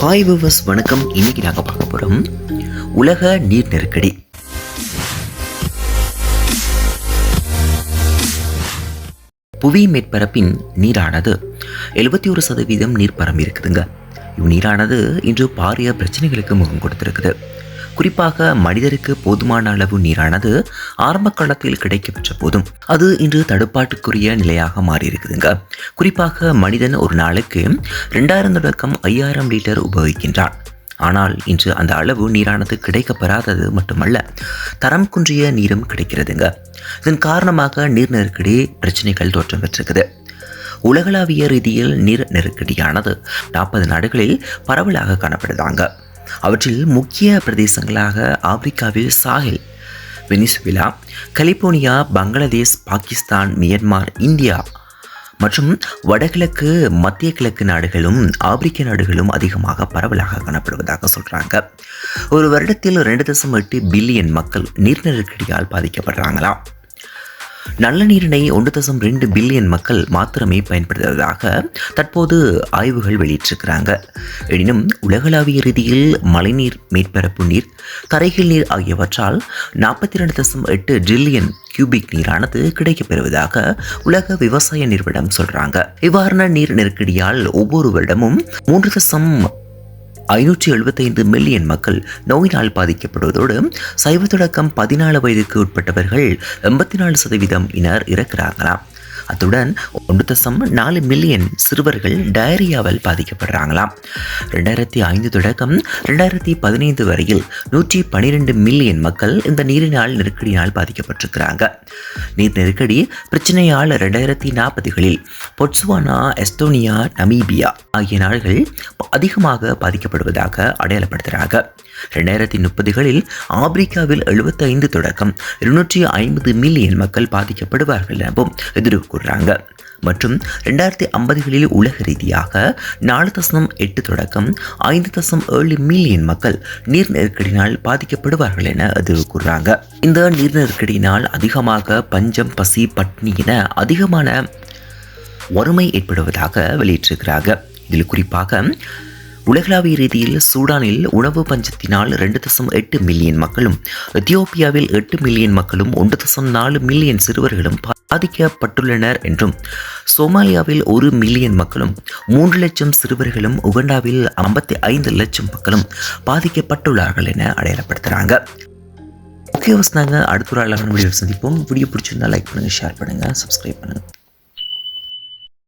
Hi viewers வணக்கம். இன்னைக்கு நாங்கள் பார்க்க போகிறோம் உலக நீர் நெருக்கடி. புவி மேற்பரப்பின் நீரானது எழுபத்தி ஒரு சதவீதம் நீர் பரம்பி இருக்குதுங்க. இவ் நீரானது இன்று பாரிய பிரச்சனைகளுக்கு முகம் கொடுத்துருக்குது. குறிப்பாக மனிதருக்கு போதுமான அளவு நீரானது ஆரம்ப காலத்தில் கிடைக்கப்பெற்ற போதும். அது இன்று தடுப்பாட்டுக்குரிய நிலையாக மாறியிருக்குதுங்க. குறிப்பாக மனிதன் ஒரு நாளுக்கு ரெண்டாயிரம் தொடக்கம் ஐயாயிரம் லிட்டர் உபயோகிக்கின்றான். ஆனால் இன்று அந்த அளவு நீரானது கிடைக்கப்பெறாதது மட்டுமல்ல தரம் குன்றிய நீரும் கிடைக்கிறதுங்க. இதன் காரணமாக நீர் நெருக்கடி பிரச்சனைகள் தோற்றம் பெற்றிருக்குது. உலகளாவிய ரீதியில் நீர் நெருக்கடியானது நாற்பது நாடுகளில் பரவலாக காணப்படுதாங்க. அவற்றில் முக்கிய பிரதேசங்களாக ஆப்பிரிக்காவில் Sahel Venezuela California Bangladesh Pakistan Myanmar India மற்றும் வடகிழக்கு மத்திய கிழக்கு நாடுகளும் ஆப்பிரிக்க நாடுகளும் அதிகமாக பரவலாக காணப்படுவதாக சொல்கிறாங்க ஒரு வருடத்தில் ரெண்டு தசம் எட்டு பில்லியன் மக்கள் நீர் நெருக்கடியால் பாதிக்கப்படுறாங்களாம். நல்ல நீரினை ஒன்று தசம் ரெண்டு பில்லியன் மக்கள் மாத்திரமே பயன்படுத்துவதாக தற்போது ஆய்வுகள் வெளியிட்டிருக்கிறாங்க. எனினும் உலகளாவிய ரீதியில் மழைநீர் மேற்பரப்பு நீர் தரைகள் நீர் ஆகியவற்றால் நாற்பத்தி ரெண்டு தசம் எட்டு ட்ரில்லியன் கியூபிக் நீரானது கிடைக்கப்பெறுவதாக உலக விவசாய நிறுவனம் சொல்றாங்க. இவ்வாறான நீர் நெருக்கடியால் ஒவ்வொரு வருடமும் மூன்று தசம் ஐநூற்றி எழுபத்தைந்து மில்லியன் மக்கள் நோயினால் பாதிக்கப்படுவதோடு சைவ தொடக்கம் பதினாலு வயதுக்கு உட்பட்டவர்கள் எண்பத்தி நாலு சதவீதம் இனர் இறக்கிறார்களாம். அத்துடன் ஒன்று தசம் நாலு மில்லியன் சிறுவர்கள் டயரியாவால் பாதிக்கப்படுறாங்களாம். ரெண்டாயிரத்தி ஐந்து தொடக்கம் ரெண்டாயிரத்தி பதினைந்து வரையில் நூற்றி பனிரெண்டு மில்லியன் மக்கள் இந்த நீரினால் நெருக்கடியால் பாதிக்கப்பட்டிருக்கிறாங்க. நீர் நெருக்கடி பிரச்சனையால் ரெண்டாயிரத்தி நாற்பதுகளில் பொட்சுவானா எஸ்தோனியா நமீபியா ஆகிய நாடுகள் அதிகமாக பாதிக்கப்படுவதாக அடையாளப்படுத்துகிறாங்க ரெண்டாயிரத்தி முப்பதுகளில் ஆப்பிரிக்காவில் எழுபத்தைந்து தொடக்கம் இருநூற்றி ஐம்பது மில்லியன் மக்கள் பாதிக்கப்படுவார்கள் எனவும் கூறுறாங்க மற்றும் ரெண்டாயிரத்தி ஐம்பதுகளில் உலக ரீதியாக நாலு தசம் எட்டு தொடக்கம் ஐந்து தசம் ஏழு மில்லியன் மக்கள் நீர் நெருக்கடியினால் பாதிக்கப்படுவார்கள் என எதிர்வு கூறுறாங்க. இந்த நீர் நெருக்கடியினால் அதிகமாக பஞ்சம் பசி பட்னி என அதிகமான வறுமை ஏற்படுவதாக வெளியிட்டிருக்கிறாங்க. இதில் குறிப்பாக உலகளாவிய ரீதியில் சூடானில் உணவு பஞ்சத்தினால் ரெண்டு தசம் எட்டு மில்லியன் மக்களும் எத்தியோப்பியாவில் எட்டு மில்லியன் மக்களும் ஒன்று தசம் நாலு மில்லியன் சிறுவர்களும் பாதிக்கப்பட்டுள்ளனர் என்றும். சோமாலியாவில் ஒரு மில்லியன் மக்களும் மூன்று லட்சம் சிறுவர்களும் உகண்டாவில் ஐம்பத்தி ஐந்து லட்சம் மக்களும் பாதிக்கப்பட்டுள்ளார்கள் என அடையாளப்படுத்துகிறாங்க ஓகே வசனாங்க அடுத்த ஒரு அழகான வீடியோ சந்திப்போம். வீடியோ பிடிச்சிருந்தா லைக் பண்ணுங்கள் ஷேர் பண்ணுங்கள் சப்ஸ்கிரைப் பண்ணுங்கள்